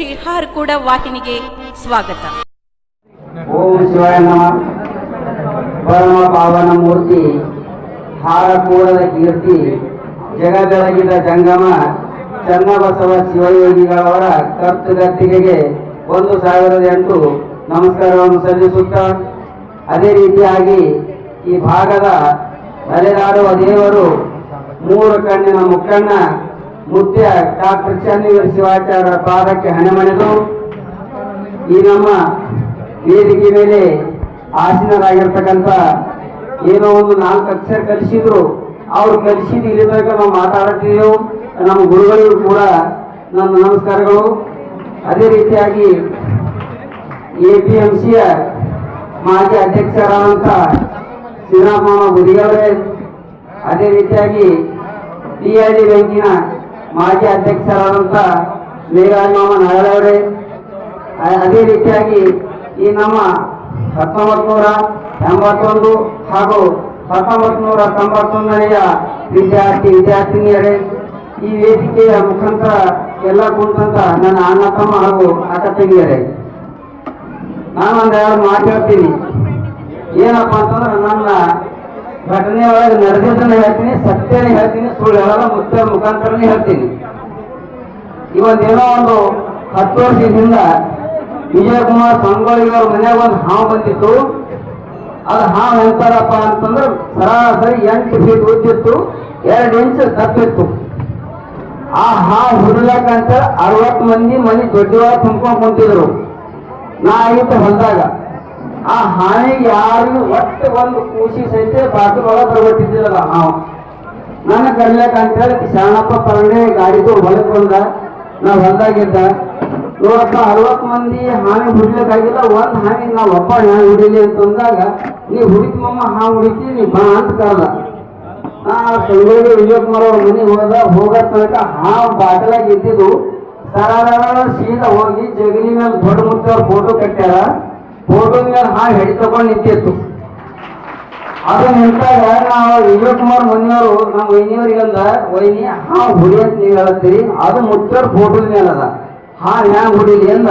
ಶಿಹಾರ್ಕೂಡ ವಾಹಿನಿಗೆ ಸ್ವಾಗತ. ಪರಮ ಪಾವನ ಮೂರ್ತಿ, ಹಾರಕೂಡದ ಕೀರ್ತಿ ಜಗದೊಳಗಿದ ಜಂಗಮ ಚನ್ನಬಸವ ಶಿವಯೋಗಿಗಳವರ ಕರ್ತೃಗತ್ತಿಗೆಗೆ ಒಂದು ಸಾವಿರದ ಎಂಟು ನಮಸ್ಕಾರವನ್ನು ಸಲ್ಲಿಸುತ್ತಾ, ಅದೇ ರೀತಿಯಾಗಿ ಈ ಭಾಗದ ಅಲೆದಾಡುವ ದೇವರು ಮೂರು ಕಣ್ಣಿನ ಮುಕ್ಕಣ್ಣ ಮುತ್ಯ ಡಾಕ್ಟರ್ ಚನ್ನವೀರ ಶಿವಾಚಾರ್ಯರ ಪಾದಕ್ಕೆ ಹಣಮಣೆದು ಈ ನಮ್ಮ ವೇದಿಕೆ ಮೇಲೆ ಆಸೀನರಾಗಿರ್ತಕ್ಕಂಥ ಏನೋ ಒಂದು ನಾಲ್ಕು ಅಕ್ಷರ ಕಲಿಸಿದ್ರು. ಅವ್ರು ಕಲಿಸಿದ ಇಲ್ಲಿ ತನಕ ನಾವು ಮಾತಾಡುತ್ತಿದ್ದೆವು ನಮ್ಮ ಗುರುಗಳಿಗೂ ಕೂಡ ನನ್ನ ನಮಸ್ಕಾರಗಳು. ಅದೇ ರೀತಿಯಾಗಿ ಎ ಪಿ ಎಂ ಸಿಯ ಮಾಜಿ ಅಧ್ಯಕ್ಷರಾದಂಥ ಶ್ರೀರಾಮ ಗುರಿಯವರೇ ಅದೇ ರೀತಿಯಾಗಿ ಡಿ ಐ ಡಿ ಬ್ಯಾಂಕಿನ ಮಾಜಿ ಅಧ್ಯಕ್ಷರಾದಂಥ ಮಾಮ ನಾಗರವರೇ ಅ- ಅದೇ ರೀತಿಯಾಗಿ ಈ ನಮ್ಮ ಹತ್ತೊಂಬತ್ತು ನೂರ ಎಂಬತ್ತೊಂದು ಹಾಗೂ ಹತ್ತೊಂಬತ್ತು ನೂರ ತೊಂಬತ್ತೊಂದನೆಯ ವಿದ್ಯಾರ್ಥಿ ವಿದ್ಯಾರ್ಥಿನಿಯರೇ, ಈ ವೇದಿಕೆಯ ಮುಖಾಂತರ ಎಲ್ಲ ಕುಂತಂತ ನನ್ನ ಅಣ್ಣ, ತಮ್ಮ ಹಾಗೂ ಅಕ್ಕ ತಂಗಿಯರೇ ನಾನು ಮಾತಾಡ್ತೀನಿ ಮಾತು ಹೇಳ್ತೀನಿ. ಏನಪ್ಪಾ ಅಂತಂದ್ರೆ ನನ್ನ ಘಟನೆ ಒಳಗೆ ನಡೆದಿದ್ದನ್ನ ಹೇಳ್ತೀನಿ, ಸತ್ಯನೇ ಹೇಳ್ತೀನಿ ಸುಳ್ಳು ಹೇಳಲ್ಲ ಮುಖ್ಯ ಮುಖಾಂತರನೇ ಹೇಳ್ತೀನಿ. ಇವತ್ತೇನೋ ಒಂದು ಹತ್ತು ವರ್ಷದಿಂದ ವಿಜಯಕುಮಾರ್ ಸಂಗೊಳ್ಳಿಗೆ ಅವ್ರ ಮನೆಯಾಗ ಒಂದು ಹಾವು ಬಂದಿತ್ತು. ಅದು ಹಾವು ಎಂತಾರಪ್ಪ ಅಂತಂದ್ರೆ ಸರಾಸರಿ ಎಂಟು ಫೀಟ್ ಉದ್ದಿತ್ತು, ಎರಡು ಇಂಚ್ ತಪ್ಪಿತ್ತು ಆ ಹಾವು ಹುಡುಗಕ್ಕಂತ ಅರವತ್ತು ಮಂದಿ ಮನೆ ದೊಡ್ಡವಾಗ ತುಂಬ್ಕೊಂಡು ಕುಂತಿದ್ರು. ನಾ ಇತ್ತು ಹೊಲದಾಗ. ಆ ಹಾನಿಗೆ ಯಾರಿಗೂ ಒಟ್ಟು ಒಂದು ಕೂಸಿ ಸಹಿತ ಬಾಕಿ ಒಳಗೆ ಬರ್ಬಿಟ್ಟಿದ್ದಿಲ್ಲ ನಾವು. ನನ್ನ ಅಂತ ಹೇಳಿ ಶರಣಪ್ಪ ಪರಣೆ ಗಾಡಿದು ಹೊಲಕೊಂಡ ನಾವು ಹೊಲ್ದಾಗಿದ್ದ. ನೋಡಪ್ಪ, ಅರವತ್ತು ಮಂದಿ ಹಾನಿ ಹುಡ್ಲಿಕ್ಕಾಗಿಲ್ಲ, ಒಂದು ಹಾನಿ ನಾವು ಒಬ್ಬ ಹಾನಿ ಹುಡಿಲಿ ಅಂತಂದಾಗ ನೀ ಹುಡಿತ ಮಮ್ಮ ಹಾ ಹುಡಿತಿ ನೀ ಬಾ ಅಂತ ಕರೆದ. ನಾ ಸಂಗೊಳ್ಳಿ ವಿಜಯಕುಮಾರ್ ಅವ್ರ ಮನೆಗೆ ಹೋದ. ಹೋಗೋ ತನಕ ಹಾ ಬಾಟಲಾಗ ಇದ್ದಿದ್ದು ಸರಾರ ಸೀದಾ ಹೋಗಿ ಜಗಲಿ ಮೇಲೆ ದೊಡ್ಡ ಮುತ್ತವ್ರ ಫೋಟೋ ಕಟ್ಟ್ಯಾರ. ಫೋಟೋ ಮೇಲೆ ಹಾವು ಹೆಡಿ ತಗೊಂಡು ನಿಂತಿತ್ತು. ಅದು ನಿಂತಾಗ ನಾವು ವಿಜಯಕುಮಾರ್ ಮನೆಯವರು ನಮ್ಮ ವೈನಿಯವ್ರಿಗೆ ಅಂದ, ವೈನಿ, ಹಾ ಹುಡಿ ಅಂತ ನೀವು ಹೇಳತ್ತೀರಿ, ಅದು ಮುತ್ತರ್ ಫೋಟೋ ಮೇಲೆ ಹಾ ಹ್ಯಾಂಗ ಹುಡಿಲಿ ಅಂದ.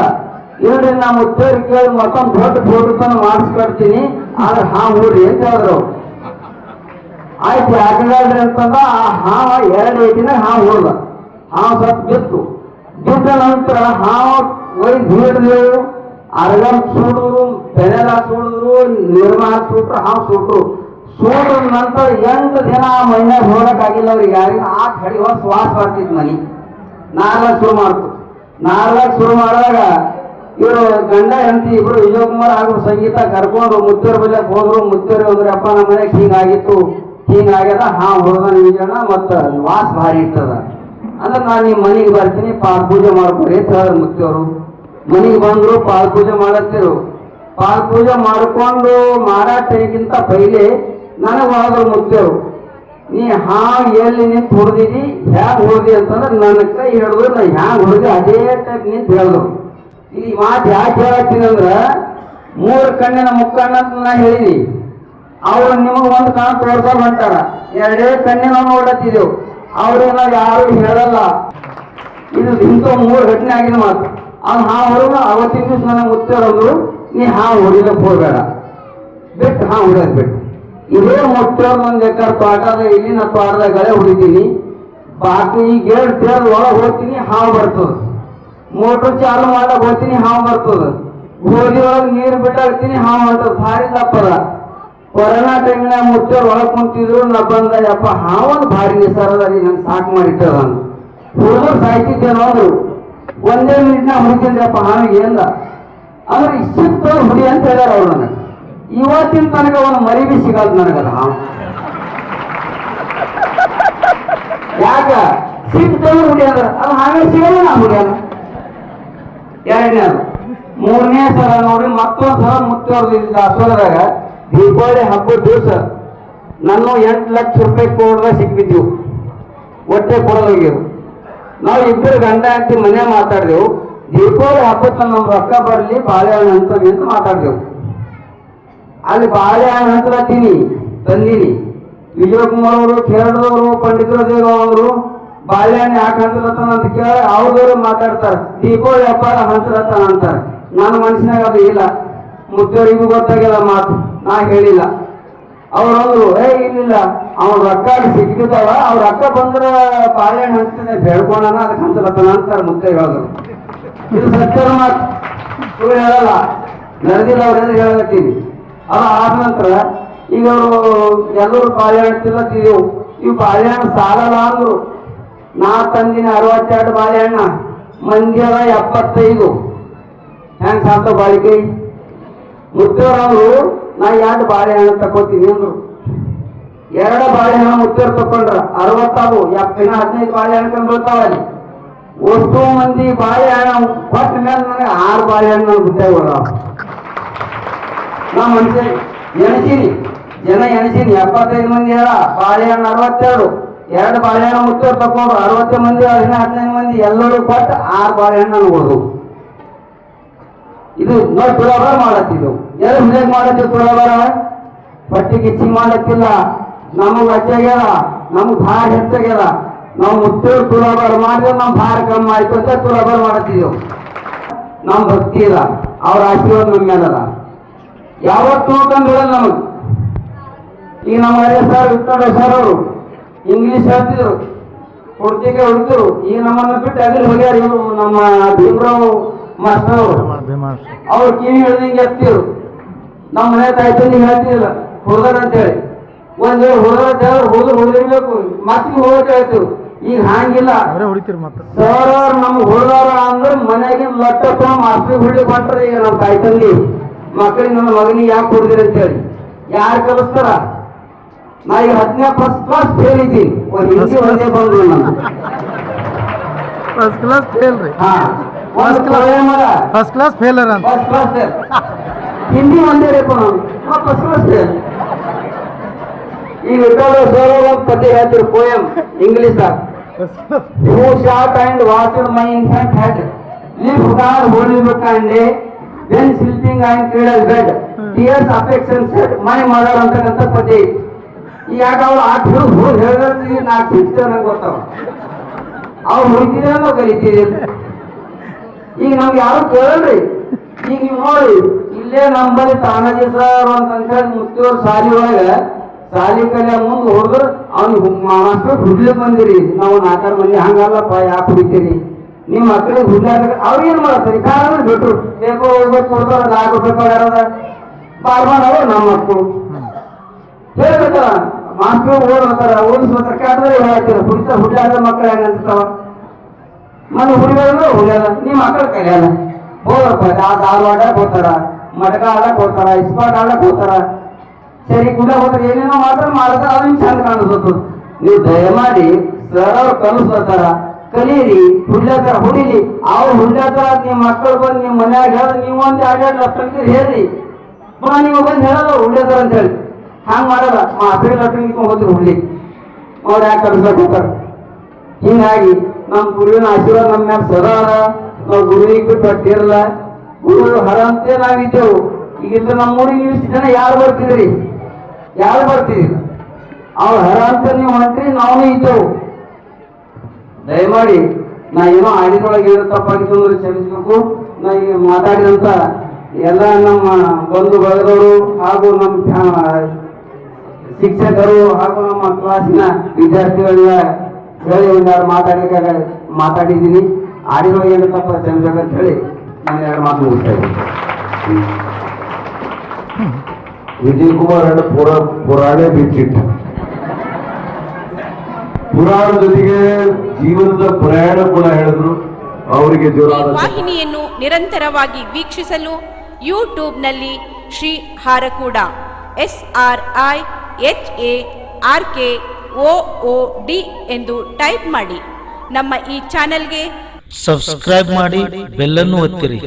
ಇಲ್ರಿ, ನಾ ಮುತ್ತರ್ ಕೇಳಿ ಮತ್ತೊಂದು ದೊಡ್ಡ ಫೋಟೋ ತಂದು ಮಾಡಿಸ್ಕೊಡ್ತೀನಿ, ಆದ್ರೆ ಹಾ ಹುಡ್ರಿ ಅಂತ ಹೇಳಿದ್ರು. ಆಯ್ತು ಯಾಕಂದ್ರೆ ಅಂತಂದ, ಆ ಹಾವ ಎರಡು ಏಟಿನ ಹಾವು ಹುಡ್ದ. ಹಾವು ಸ್ವಲ್ಪ ಬಿತ್ತು ಬಿದ್ದ ನಂತರ ಹಾವು ಒಯ್ದು ಹಿಡಿದೆವು ಅರ್ಗಂ ಸುಡಿದ್ರು ಬೆಳೆಲ ಸುಡಿದ್ರು ನಿರ್ಮಾ ಸುಟ್ರು ಹಾವು ಸುಟ್ರು. ಸೂಟ್ರ ನಂತರ ಎಂಟು ದಿನ ಮೈನಾಗ ಆಗಿಲ್ಲ ಅವ್ರಿಗೆ. ಯಾರಿಗೆ ಆ ಕಡೆ ಹೋಗಿ ಶ್ವಾಸ ಬರ್ತಿದ್ ಮನಿ. ನಾಲ್ಕು ಶುರು ಮಾಡ್ತು. ನಾಲ್ಕು ಶುರು ಮಾಡಿದಾಗ ಇವರು ಗಂಡ, ಹೆಂಡತಿ ಇಬ್ರು ವಿಜಯಕುಮಾರ್ ಹಾಗೂ ಸಂಗೀತ ಕರ್ಕೊಂಡು ಮುತ್ತೂರ್ ಬಲ್ಲೆ ಹೋದ್ರು. ಮುತ್ತೂರ್ ಹೋದ್ರೆ, ಅಪ್ಪ, ನಮ್ಮ ಮನೆಗೆ ಹೀಗಾಗಿತ್ತು ಹೀಗಾಗ್ಯದ ಹಾ ಹೊಡೆದ ನಿಜಣ ಮತ್ತು ವಾಸ ಭಾರಿ ಇರ್ತದ. ಅಂದ್ರೆ ನಾನು ನಿಮ್ಮ ಮನೆಗೆ ಬರ್ತೀನಿ ಪಾಲ್ ಪೂಜೆ ಮಾಡ್ಕೊಡಿ ಅಂತ ಹೇಳಿದ್ರು ಮುತ್ತೂರು. ಮನೆಗೆ ಬಂದ್ರು ಪಾಲ್ ಪೂಜೆ ಮಾಡತ್ತಿರು. ಪಾಲ್ ಪೂಜೆ ಮಾಡಿಕೊಂಡು ಮಾರಾಟಕ್ಕಿಂತ ಪೈಲೆ ನನಗೆ ಮುತ್ತಿಯವರು ನೀ ಹಾ ಎಲ್ಲಿ ನಿಂತು ಹೊಡೆದಿದಿ ಹ್ಯಾಂಗ ಹೊಡೆದಿ ಅಂತಂದ್ರೆ ನನ್ನ ಕೈ ಹಿಡಿದು ನಾ ಹ್ಯಾಂಗ ಹೊಡೆದಿ ಅದೇ ಟೈಪ್ ನಿಂತು ಹೇಳಿದ್ರು ಈ ಮಾತು ಯಾಕೆ ಹೇಳತ್ತೀನಿ ಅಂದ್ರೆ, ಮೂರು ಕಣ್ಣಿನ ಮುಕ್ಕಣ್ಣ ಅಂತ ನಾ ಹೇಳಿದಿ ಅವ್ರು ನಿಮಗೆ ಒಂದು ಕಾಣ ತೋರ್ಸೋ ಹೊಂಟಾರ. ಎರಡೇ ಕಣ್ಣಿನ ನೋಡತ್ತಿದ್ದೆವು ಅವ್ರಿಗೆ ನಾವು ಯಾರು ಹೇಳಲ್ಲ. ಇದು ಇಂಥ ಮೂರು ಘಟನೆ ಆಗಿನ ಮಾತು. ಹಾ ಹುಡುಗ ಅವತ್ತಿನ ದಿವಸ ನನಗೆ ಮುತ್ತಿರೋದು ನೀ ಹಾ ಹೊಡಿಲಕ್ಕೆ ಹೋಗಬೇಡ. ಬಿಟ್ಟು ಹಾ ಹೊಡಿಯೋದು ಬಿಟ್ಟು ಇದೇ ಮೊಟ್ಟೆ ಒಂದು ಎಕರೆ ತೋಟದ ಇಲ್ಲಿ ನಾ ತೋಟದಾಗ ಗಳೆ ಹೊಡಿತೀನಿ. ಬಾಕಿ ಈ ಎರಡು ತೇಳ್ ಒಳಗೆ ಹೋಗ್ತೀನಿ, ಹಾವು ಬರ್ತದ. ಮೋಟ್ರ್ ಚಾಲು ಮಾಡಕ್ಕೆ ಹೋಗ್ತೀನಿ, ಹಾವು ಬರ್ತದ. ಗೋಧಿ ಒಳಗೆ ನೀರು ಬಿಟ್ಟಾಗ್ತೀನಿ ಹಾವು ಬರ್ತದೆ. ಭಾರಿ ದಪ್ಪದ ಕೊರೋನಾ ಟೈಮ್ನಾಗ ಮುಚ್ಚೋರು ಒಳಗೆ ಕುಂತಿದ್ರು, ನಾ ಬಂದ, ಯಪ್ಪ ಹಾವೊಂದು ಭಾರಿ ನಿಸರದ ನಂಗೆ ಸಾಕು ಮಾಡಿಟ್ಟದ ಹುಡುಗರು ಸಾಯ್ತಿದ್ದೇನೋ ಅಂದ್ರು. ಒಂದೇ ಮಿನಿಟ್ನಾಗ ಹುಡುಕಿದ್ರಪ್ಪ ಹಾವಿಗೆ ಏನ್ದ ಅಂದ್ರೆ ಇಷ್ಟಿತ್ತು ಹುಡಿ ಅಂತ ಹೇಳ್ಯಾರ ಅವ್ರು ನನಗೆ. ಇವತ್ತಿನ ತನಕ ಅವನು ಮರಿಬಿ ಸಿಗಲ್ಲ ನನಗದ. ಯಾಕ? ಸಿಕ್ತವ್ರು ಹುಡಿ ಅಂದ್ರ. ಅದು ಹಾಗೆ ಸಿಗಲ್ಲ ನಾ ಹುಡಿಯಲ್ಲ ಎರಡನೇದು ಮೂರನೇ ಸಲ ನೋಡಿ ಮತ್ತೊಂದು ಸಲ ಮುತ್ತೋರ್ದು ದಾಸೋಹದಾಗ ದೀಪಾವಳಿ ಹಬ್ಬದ ದಿವಸ ನಾನು ಎಂಟು ಲಕ್ಷ ರೂಪಾಯಿ ಕೊಡ್ದಾಗ ಸಿಕ್ಬಿದ್ದೆವು ಒಟ್ಟೆ ಕೊಡೋದೋಗ್ಯವು ನಾವು ಇಬ್ಬರು ಗಂಡ ಹಾಕಿ ಮನೆ ಮಾತಾಡಿದೆವು. ದೀಪಾವಳಿ ಹಬ್ಬಕ್ಕೆ ನಮ್ಮ ರೊಕ್ಕ ಬರಲಿ ಬಾಳೆಹಣ್ಣು ಹಂಚಲಿ ಅಂತ ಮಾತಾಡಿದೆವು. ಅಲ್ಲಿ ಬಾಳೆಹಣ್ಣು ತಿನ್ನಿ ತಂದಿನಿ. ವಿಜಯಕುಮಾರ್ ಅವರು, ಕೇರಳದವರು ಪಂಡಿತರ ಅವರು ಬಾಳೆಹಣ್ಣು ಯಾಕೆ ಹಂಚಲತ್ತಾನ ಅಂತ ಕೇಳಿ ಅವ್ರದವ್ರು ಮಾತಾಡ್ತಾರೆ. ದೀಪಾವಳಿ ಹಬ್ಬ ಹಂಚಲತ್ತಾನ ಅಂತಾರೆ. ನನ್ನ ಮನಸ್ಸಿನಾಗ ಅದು ಇಲ್ಲ. ಮುದ್ದೋರಿಗೂ ಗೊತ್ತಾಗಿಲ್ಲ ಮಾತು. ನಾ ಹೇಳಿಲ್ಲ. ಅವರಂದ್ರು ಏ ಇಲ್ಲ ಅವ್ರ ರೊಕ್ಕ ಸಿಕ್ಕಿದಾವ ಅವ್ರ ರೊಕ್ಕ ಬಂದ್ರೆ ಬಾಳೆಹಣ್ಣು ಹಂಚ್ತಾನೆ ಬೆಳ್ಕೊಳಣ ಅದಕ್ಕೆ ಹಂಚಲತ್ತಾನ ಅಂತಾರೆ ಮುದ್ದೆ ಹೇಳಿದ್ರು ಇದು ಸತ್ಯದ ಮಾತು. ಸುಳ್ಳು ಹೇಳಲ್ಲ. ನಡೆದಿಲ್ಲ ಅವ್ರೆಲ್ಲ ಹೇಳತ್ತೀನಿ ಅದು ಆದ ನಂತರ ಈಗ ಅವರು ಎಲ್ಲರೂ ಬಾಳೆಹಣ್ಣು ತಿನ್ನತ್ತಿದ್ದೆವು ಇವು ಬಾಳೆಹಣ್ಣು ಸಾಲಲ್ಲ ಅಂದ್ರು. ನಾ ತಂದಿನ ಅರವತ್ತೆರಡು ಬಾಳೆಹಣ್ಣ ಮಂದ್ಯದ ಎಪ್ಪತ್ತೈದು. ಹೆಂಗ್ ಸಾಲ್ತ ಬಾಳಿಕೆ? ಮುತ್ತೂರವರು, ನಾ ಎರಡು ಬಾಳೆಹಣ್ಣು ತಗೋತೀನಿ ಅಂದ್ರು. ಎರಡು ಬಾಳೆಹಣ್ಣು ಮುತ್ತೂರು ತಕೊಂಡ್ರ ಅರವತ್ತಾವು. ಎಪ್ಪಿನ ಹದಿನೈದು ಬಾಳೆಹಣ್ಣು ಕಂಡು ಬೀಳ್ತಾವ ಅಲ್ಲಿ. ಒಟ್ಟು ಮಂದಿ ಬಾಳೆಹಣ್ಣು ಕೊಟ್ಟ ಮೇಲೆ ನನಗೆ ಆರು ಬಾಳೆಹಣ್ಣು ಬುದ್ಧಿ ನಾ ಮನುಷ್ಯ, ಎಣಸೀನಿ. ಜನ ಎಣಸೀನಿ. ಎಪ್ಪತ್ತೈದು ಮಂದಿ ಹೇಳ ಬಾಳೆಹಣ್ಣು ಅರವತ್ತೆರಡು. ಎರಡು ಬಾಳೆಹಣ್ಣು ಮುಚ್ಚೋರು ತಕೊಂಡ್ರು ಅರವತ್ತು ಮಂದಿ ಇನ್ನ ಹದಿನೈದು ಮಂದಿ, ಎಲ್ಲರೂ ಕೊಟ್ಟು ಆರು ಬಾಳೆಹಣ್ಣು ಅನ್ಬೋದು ಇದು ನೋಡಿ ತುಳಬಾರ ಮಾಡತ್ತಿದ್ದು ಎಲ್ಲ ಹೇಗೆ ಮಾಡತ್ತೀವಿ ತುಳಬಾರ ಪಟ್ಟಿ ಗಿಚ್ಚಿ ಮಾಡಕ್ಕಿಲ್ಲ ನಮಗೆ ಹೆಚ್ಚಾಗ್ಯದ ನಮಗೆ ಭಾಳ ಹೆಚ್ಚಾಗ್ಯದ ನಾವು ಮುತ್ತೂರು ತುಳಬಾರ ಮಾಡಿದ್ರೆ ನಮ್ಮ ಕಾರ್ಯಕ್ರಮ ಆಯ್ತು ಅಂತ ಮಾಡ್ತೀವಿ ಮಾಡತ್ತಿದ್ದೆವು ನಮ್ ಭಕ್ತಿ ಇಲ್ಲ ಅವ್ರ ಆಶೀರ್ವಾದ ನಮ್ಮ ಮೇಲಲ್ಲ ಯಾವತ್ತು ಅಂತಂದು ಹೇಳಲ್ಲ ನಮಗ್? ಈಗ ನಮ್ಮ ಹಳೆ ಸರ್ ವಿಠ್ಠಲ ಸರ್ ಅವರು ಇಂಗ್ಲಿಷ್ ಹೇಳ್ತಿದ್ರು ಹುಡುಗಿಗೆ ಹುಡುಗರು ಈಗ ನಮ್ಮನ್ನು ಬಿಟ್ಟು ಅದ್ರ ಹೋಗ್ಯಾರ ಇವರು, ನಮ್ಮ ಭೀಮರಾವ್ ಮಾಸ್ಟರ್ ಅವರು. ಅವ್ರು ಕಿವಿ ಹೇಳ್ದಂಗೆ ಎತ್ತಿರು ನಮ್ಮ ಮನೆ ತಾಯಿ ತಂದೆ ಹೇಳ್ತಿಲ್ಲ ಹುಡುಗರ ಅಂತೇಳಿ. ಒಂದ್ ಹೋರಾಟ ಹೋದ್ರು ಹುಡುಗಿರ್ಬೇಕು ಮತ್ತೆ ಹೋಗಬೇಕಾಯ್ತು ಹೇಳ್ತೀವಿ ಈಗ ಹಂಗಿಲ್ಲ. ಹೊಡಿತೀರಿ ಮತ್ತೆ. ಸರ್ ನಮ್ಗೆ ಅಂದ್ರೆ ಮನೆಗೆ ಲಟ್ಟ ತಗೊಂಡು ಆಸ್ತಿ ಹುಡುಗಿ ಕೊಟ್ರೆ. ಈಗ ನಮ್ಮ ತಾಯಿ ತಂದಿ ಮಕ್ಕಳಿಗೆ ನನ್ನ ಮಗನಿಗೆ ಯಾಕೆ ಕೊಡ್ತೀರಿ ಅಂತೇಳಿ. ಯಾರು ಕಲಿಸ್ತಾರ? ನಾ ಈಗ ಹದಿನೇ ಫಸ್ಟ್ ಕ್ಲಾಸ್ ಫೇಲ್ ಇದ್ದೀನಿ. ಒಂದು ಹಿಂದಿ ಒಂದೇ ಬಂದ್ರು ನಾನು ಫಸ್ಟ್ ಕ್ಲಾಸ್ ಫೇಲ್ ರೀ. ಹಾ. ಫಸ್ಟ್ ಕ್ಲಾಸ್ ಮಗ. ಫಸ್ಟ್ ಕ್ಲಾಸ್ ಫೇಲರ್ ಅಂತ. ಫಸ್ಟ್ ಕ್ಲಾಸ್ ಫೇಲ್ ಹಿಂದಿ ಒಂದೇ ರೇಪ ಫಸ್ಟ್ ಕ್ಲಾಸ್ ಫೇಲ್ ಈ ವಿಠಲ ಸರ್ ಒಂದು ಪದ್ಯ ಹೇಳ್ತಿರು poem English Who shot and watched my infant head live God holy book sleeping day, cradle bed tears affection said, my mother ಅಂತಕ್ಕಂಥ ಪತಿ. ಯಾಕೆ ಅವ್ರು ಆ ಹಿಡಿದು ಹೋಗಿ ಹೇಳಿದ್ರೆ ನಾಲ್ಕು ಸಿಕ್ತೇವೆ ನಂಗೆ ಗೊತ್ತಾವ. ಅವ್ರು ಹುಡುಕಿದ್ರೆ ನಾವು ಕಲಿತೀವಿ ಈಗ ನಮ್ಗೆ ಯಾರು ಕೇಳ್ರಿ ಈಗ ನೀವು ನೋಡಿ ಇಲ್ಲೇ ನಮ್ಮಲ್ಲಿ ತಾನಾಜಿ ಸರ್ ಅಂತ ಹೇಳಿ ಮುತ್ತಿಯವ್ರ ಶಾಲಿ ಒಳಗ ಶಾಲಿ ಕಲಿಯ ಮುಂದೆ ಹೋದ್ರ ಅವ್ನು ಮಾಸ್ಟರ್ ಹುಡ್ಲಿ ಬಂದಿರಿ. ನಾವು ನಾಲ್ಕಾರು ಮಂದಿ ಹಂಗಲ್ಲಪ್ಪ ಯಾಕೆ ಹುಡಿತೀರಿ ನಿಮ್ಮ ಮಕ್ಕಳಿಗೆ ಹುಡ್ಲಾಕ ಅವ್ರು ಏನ್ ಮಾಡ್ತಾರೆ ಕಾರಣ ಬಿಟ್ರು. ಬೇಕೋ ಹೋಗ್ಬೇಕು, ಕೊಡ್ತಾರ ನಾಲ್ಕು ರೂಪಾಯಿ ಬಾರ್ ಬಾರ್ಮಾಡವ್ರು ನಮ್ಮ ಮಕ್ಕಳು ಹೇಳ್ಬೇಕಲ್ಲ, ಮಾಸ್ಟರ್ ಓದ್ತಾರ ಓದಿಸ್ಬೇಕಾರ ಕಾದ್ರೆ ಹೇಳ್ತೀರ ಹುಡಿತ ಹುಡ್ಲಾದ ಮಕ್ಕಳು ಹೆಂಗ ಅನ್ಸ್ತಾವ ಮನೆ ಹುಡುಗರು ಹುಡುಗಲ್ಲ ನಿಮ್ಮ ಮಕ್ಕಳು ಕಲಿಯಲ್ಲ ಹೋಗಪ್ಪ ಆ ಧಾರವಾಡ ಹೋಗ್ತಾರ ಮಡಕ ಆಡಕ್ ಹೋಗ್ತಾರ ಇಸ್ಪಾಟ್ ಆಡಕ್ ಹೋಗ್ತಾರ ಸರಿ ಕೂಡ ಹೋದ್ರೆ ಏನೇನೋ ಮಾಡ್ತಾರೆ ಮಾಡಿದ್ರೆ ಅದು ನಿಮ್ಗೆ ಚಂದ ಕಾಣಿಸ್ತದ ನೀವು ದಯಮಾಡಿ ಸರ್ ಅವ್ರು ಕಲಿಸ್ಲತ್ತಾರ ಕಲೀರಿ ಹುಡ್ಲತ್ತಾರ ಹುಡಿಲಿ. ಅವ್ರು ಹುಡ್ಲತ್ತಾರ ನಿಮ್ಮ ಮಕ್ಕಳು ಬಂದು ನಿಮ್ಮ ಮನ್ಯಾಗ ಹೇಳಿದ್ರೆ ನೀವು ಒಂದು ಎರಡು ಲಕ್ಷ ಹೇಳ್ರಿ. ಪುನಃ ನೀವು ಬಂದು ಹೇಳಲ್ಲ ಹುಡ್ಲತ್ತಾರ ಅಂತ ಹೇಳಿ. ಹಂಗೆ ಮಾಡಲ್ಲ? ಮಾತ್ರ ಲಕ್ಷ ಹೋದ್ರಿ ಹುಡ್ಲಿ. ಅವ್ರು ಯಾಕೆ ಕಲಿಸಕ್ ಹೋಗ್ತಾರ ಹೀಗಾಗಿ ನಮ್ಮ ಗುರುವಿನ ಆಶೀರ್ವಾದ ನಮ್ಮ ಮ್ಯಾಲ ಸದಾ ಅದ. ನಾವು ಗುರುವಿಗೆ ಬಿಟ್ಟು ಅಟ್ಟಿರಲ್ಲ ಗುರು ಹರ ಅಂತೇ ನಾವಿದ್ದೆವು. ಈಗಿಂದ ನಮ್ಮ ಊರಿಗೆ ನೀವು ಜನ ಯಾರು ಬರ್ತಿದ್ರಿ? ಯಾರು ಬರ್ತೀವಿ ಅವ್ರು ಹರ ಅಂತ ನೀವು ಹೊಂಟ್ರಿ, ನಾವು ಇದ್ದೆವು. ದಯಮಾಡಿ, ನಾ ಏನೋ ಆಡಿದೊಳಗೆ ಏನು ತಪ್ಪಾಗಿತ್ತು ಅಂದ್ರೆ ಕ್ಷಮಿಸ್ಬೇಕು. ನಾ ಈಗ ಮಾತಾಡಿದಂತ ಎಲ್ಲ ನಮ್ಮ ಬಂಧು ಬಳಗದವರು ಹಾಗೂ ನಮ್ಮ ಶಿಕ್ಷಕರು ಹಾಗೂ ನಮ್ಮ ಕ್ಲಾಸಿನ ವಿದ್ಯಾರ್ಥಿಗಳಿಗೆ ಹೇಳಿ ಒಂದೆರಡು ಮಾತಾಡಿದಾಗ ಮಾತಾಡಿದ್ದೀನಿ. ಆಡಿರೋ ಏನು ತಪ್ಪ ಕ್ಷಮಿಸ್ಬೇಕಂತ ಹೇಳಿ ನಾನು ಎರಡು ಮಾತು ಮುಗಿಸ್ತಾ ಇದ್ದೀನಿ ವಿಜಯ್ ಕುಮಾರ್ ಅಣ್ಣ ಪುರ ಪುರಾಣೆ ಬಿಚ್ಚಿಟ್ಟ. ಪುರಾಣ ಜೊತೆಗೆ ಜೀವನದ ಪ್ರಯಾಣ ಕೂಡ ಹೇಳಿದ್ರು. ಅವರಿಗೆ ವಾಹಿನಿಯನ್ನು ನಿರಂತರವಾಗಿ ವೀಕ್ಷಿಸಲು ಯೂಟ್ಯೂಬ್ನಲ್ಲಿ Shri Harakuda S R I H A R K O O D ಎಂದು ಟೈಪ್ ಮಾಡಿ. ನಮ್ಮ ಈ ಚಾನೆಲ್ಗೆ ಸಬ್ಸ್ಕ್ರೈಬ್ ಮಾಡಿ ಬೆಲ್ಲನ್ನು ಒತ್ತಿರಿ.